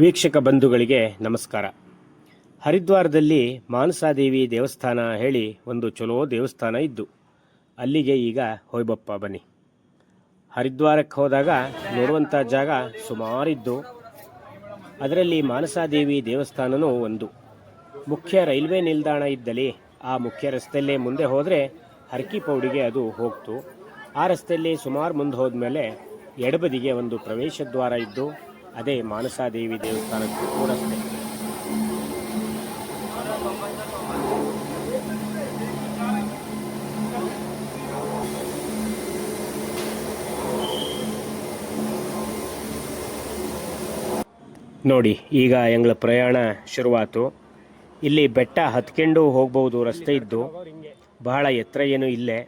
ವೀಕ್ಷಕ ಬಂಧುಗಳಿಗೆ ನಮಸ್ಕಾರ. ಹರಿದ್ವಾರದಲ್ಲಿ ಮಾನಸಾದೇವಿ ದೇವಸ್ಥಾನ ಹೇಳಿ ಒಂದು ಚಲೋ ದೇವಸ್ಥಾನ ಇದ್ದು, ಅಲ್ಲಿಗೆ ಈಗ ಹೋಯ್ಬಪ್ಪ ಬನ್ನಿ. ಹರಿದ್ವಾರಕ್ಕೆ ಹೋದಾಗ ನೋಡುವಂಥ ಜಾಗ ಸುಮಾರಿದ್ದು, ಅದರಲ್ಲಿ ಮಾನಸಾದೇವಿ ದೇವಸ್ಥಾನವೂ ಒಂದು. ಮುಖ್ಯ ರೈಲ್ವೆ ನಿಲ್ದಾಣ ಇದ್ದಲ್ಲಿ ಆ ಮುಖ್ಯ ರಸ್ತೆಯಲ್ಲೇ ಮುಂದೆ ಹೋದರೆ ಹರಕಿಪೌಡಿಗೆ ಅದು ಹೋಗ್ತು. ಆ ರಸ್ತೆಯಲ್ಲಿ ಸುಮಾರು ಮುಂದೆ ಹೋದ್ಮೇಲೆ ಎಡಬದಿಗೆ ಒಂದು ಪ್ರವೇಶ ದ್ವಾರ ಇದ್ದು ಅದೇ ಮಾನಸಾದೇವಿ ದೇವಸ್ಥಾನಕ್ಕೂ ಕೂಡ ನೋಡಿ, ಈಗ ಎಂಗಳ ಪ್ರಯಾಣ ಶುರುವಾತು. ಇಲ್ಲಿ ಬೆಟ್ಟ ಹತ್ಕೊಂಡು ಹೋಗ್ಬೋದು ರಸ್ತೆ ಇದ್ದು, ಬಹಳ ಎತ್ತರ ಏನು ಇಲ್ಲೇ.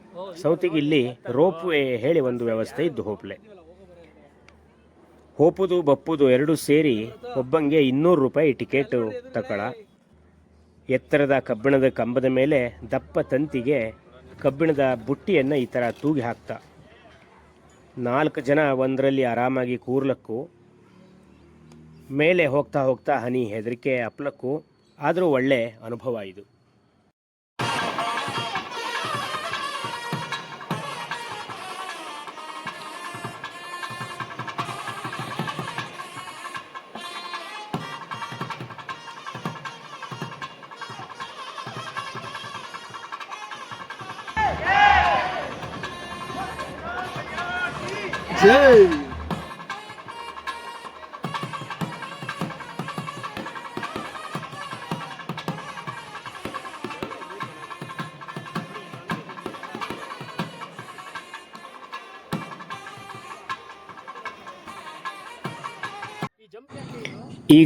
ಸೌತಿಗೆ ಇಲ್ಲಿ ರೋಪ್ ವೇ ಹೇಳಿ ಒಂದು ವ್ಯವಸ್ಥೆ ಇದ್ದು ಹೋಪ್ಲೆ ಹೋಪುದು ಬಪ್ಪುದು ಎರಡು ಸೇರಿ ಒಬ್ಬಂಗೆ ಇನ್ನೂರು ರೂಪಾಯಿ ಟಿಕೆಟು ತಕೊಳ. ಎತ್ತರದ ಕಬ್ಬಿಣದ ಕಂಬದ ಮೇಲೆ ದಪ್ಪ ತಂತಿಗೆ ಕಬ್ಬಿಣದ ಬುಟ್ಟಿಯನ್ನು ಈ ಥರ ತೂಗಿ ಹಾಕ್ತ. ನಾಲ್ಕು ಜನ ಒಂದರಲ್ಲಿ ಆರಾಮಾಗಿ ಕೂರ್ಲಕ್ಕೂ. ಮೇಲೆ ಹೋಗ್ತಾ ಹೋಗ್ತಾ ಹನಿ ಹೆದರಿಕೆ ಅಪ್ಲಕ್ಕೂ. ಆದರೂ ಒಳ್ಳೆ ಅನುಭವ ಇದು. ಈಗ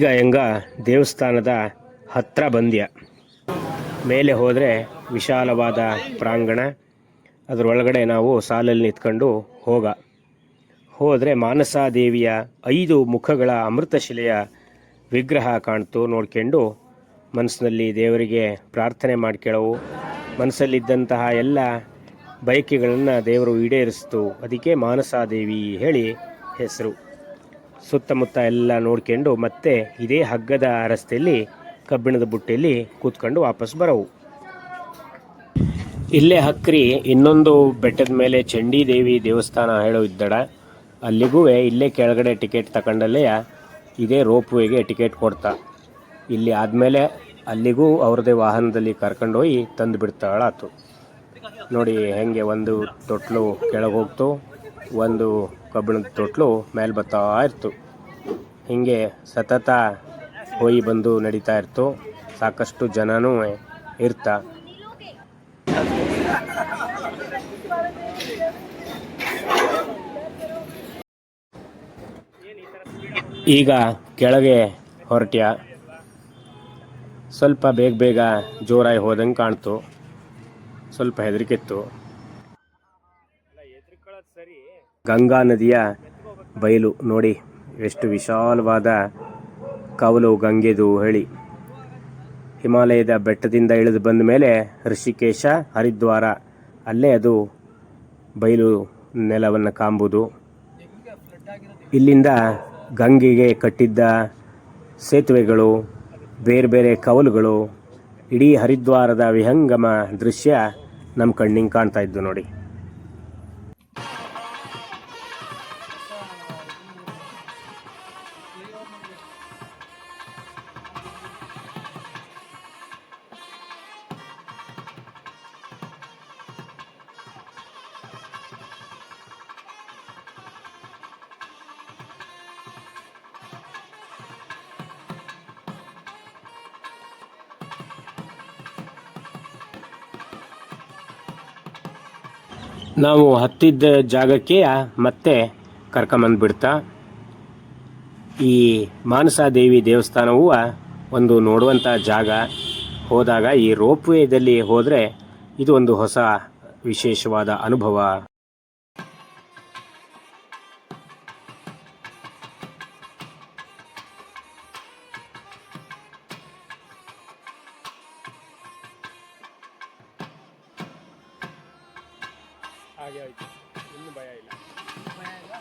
ಹೆಂಗ ದೇವಸ್ಥಾನದ ಹತ್ರ ಬಂದ್ಯ. ಮೇಲೆ ಹೋದರೆ ವಿಶಾಲವಾದ ಪ್ರಾಂಗಣ. ಅದರೊಳಗಡೆ ನಾವು ಸಾಲಲ್ಲಿ ನಿಂತ್ಕೊಂಡು ಹೋಗ. ಹೋದರೆ ಮಾನಸಾದೇವಿಯ ಐದು ಮುಖಗಳ ಅಮೃತಶಿಲೆಯ ವಿಗ್ರಹ ಕಾಣ್ತು ನೋಡ್ಕೊಂಡು ಮನಸ್ಸಿನಲ್ಲಿ ದೇವರಿಗೆ ಪ್ರಾರ್ಥನೆ ಮಾಡ್ಕೊಳ್ಳವು ಮನಸ್ಸಲ್ಲಿದ್ದಂತಹ ಎಲ್ಲ ಬಯಕೆಗಳನ್ನು ದೇವರು ಈಡೇರಿಸ್ತು. ಅದಕ್ಕೆ ಮಾನಸಾದೇವಿ ಹೇಳಿ ಹೆಸರು. ಸುತ್ತಮುತ್ತ ಎಲ್ಲ ನೋಡ್ಕೊಂಡು ಮತ್ತೆ ಇದೇ ಹಗ್ಗದ ರಸ್ತೆಯಲ್ಲಿ ಕಬ್ಬಿಣದ ಬುಟ್ಟಿಯಲ್ಲಿ ಕೂತ್ಕೊಂಡು ವಾಪಸ್ ಬರವು. ಇಲ್ಲೇ ಹಕ್ರಿ, ಇನ್ನೊಂದು ಬೆಟ್ಟದ ಮೇಲೆ ಚಂಡಿ ದೇವಿ ದೇವಸ್ಥಾನ ಹೇಳೋ ಇದ್ದಡ. ಅಲ್ಲಿಗೂ ಇಲ್ಲೇ ಕೆಳಗಡೆ ಟಿಕೆಟ್ ತಗೊಂಡಲ್ಲೇ ಇದೇ ರೋಪ್ ವೇಗೆ ಟಿಕೆಟ್ ಕೊಡ್ತಾ. ಇಲ್ಲಿ ಆದಮೇಲೆ ಅಲ್ಲಿಗೂ ಅವ್ರದ್ದೇ ವಾಹನದಲ್ಲಿ ಕರ್ಕೊಂಡು ಹೋಗಿ ತಂದು ಬಿಡ್ತಾಳಾತು. ನೋಡಿ ಹೆಂಗೆ ಒಂದು ತೊಟ್ಲು ಕೆಳಗೆ ಹೋಗ್ತು, ಒಂದು ಕಬ್ಬಿಣದ ತೊಟ್ಲು ಮೇಲೆ ಬರ್ತಾ ಇರ್ತು ಹೀಗೆ ಸತತ ಹೋಗಿ ಬಂದು ನಡೀತಾ ಇರ್ತು ಸಾಕಷ್ಟು ಜನನೂ ಇರ್ತಾ. ಈಗ ಕೆಳಗೆ ಹೊರಟ್ಯ. ಸ್ವಲ್ಪ ಬೇಗ ಬೇಗ ಜೋರಾಗಿ ಹೋದಂಗೆ ಕಾಣ್ತು. ಸ್ವಲ್ಪ ಹೆದರಿಕೆತ್ತು. ಗಂಗಾ ನದಿಯ ಬಯಲು ನೋಡಿ, ಎಷ್ಟು ವಿಶಾಲವಾದ ಕವಲು ಗಂಗೆದು ಹೇಳಿ. ಹಿಮಾಲಯದ ಬೆಟ್ಟದಿಂದ ಇಳಿದು ಬಂದ ಮೇಲೆ ಋಷಿಕೇಶ ಹರಿದ್ವಾರ, ಅಲ್ಲೇ ಅದು ಬಯಲು ನೆಲವನ್ನು ಕಾಂಬುದು. ಇಲ್ಲಿಂದ ಗಂಗೆಗೆ ಕಟ್ಟಿದ್ದ ಸೇತುವೆಗಳು, ಬೇರೆ ಬೇರೆ ಕವಲುಗಳು, ಇಡೀ ಹರಿದ್ವಾರದ ವಿಹಂಗಮ ದೃಶ್ಯ ನಮ್ಮ ಕಣ್ಣಿಗೆ ಕಾಣ್ತಾ ಇದ್ದು ನೋಡಿ. ನಾವು ಹತ್ತಿದ್ದ ಜಾಗಕ್ಕೆ ಮತ್ತೆ ಕರ್ಕೊಂಬಂದ್ಬಿಡ್ತಾ. ಈ ಮಾನಸಾದೇವಿ ದೇವಸ್ಥಾನವು ಒಂದು ನೋಡುವಂಥ ಜಾಗ. ಹೋದಾಗ ಈ ರೋಪ್ವೇದಲ್ಲಿ ಹೋದರೆ ಇದು ಒಂದು ಹೊಸ ವಿಶೇಷವಾದ ಅನುಭವ. ಹಾಗೆ ಆಯಿತು ಇನ್ನೂ ಭಯ ಇಲ್ಲ ಭಯ ಇಲ್ಲ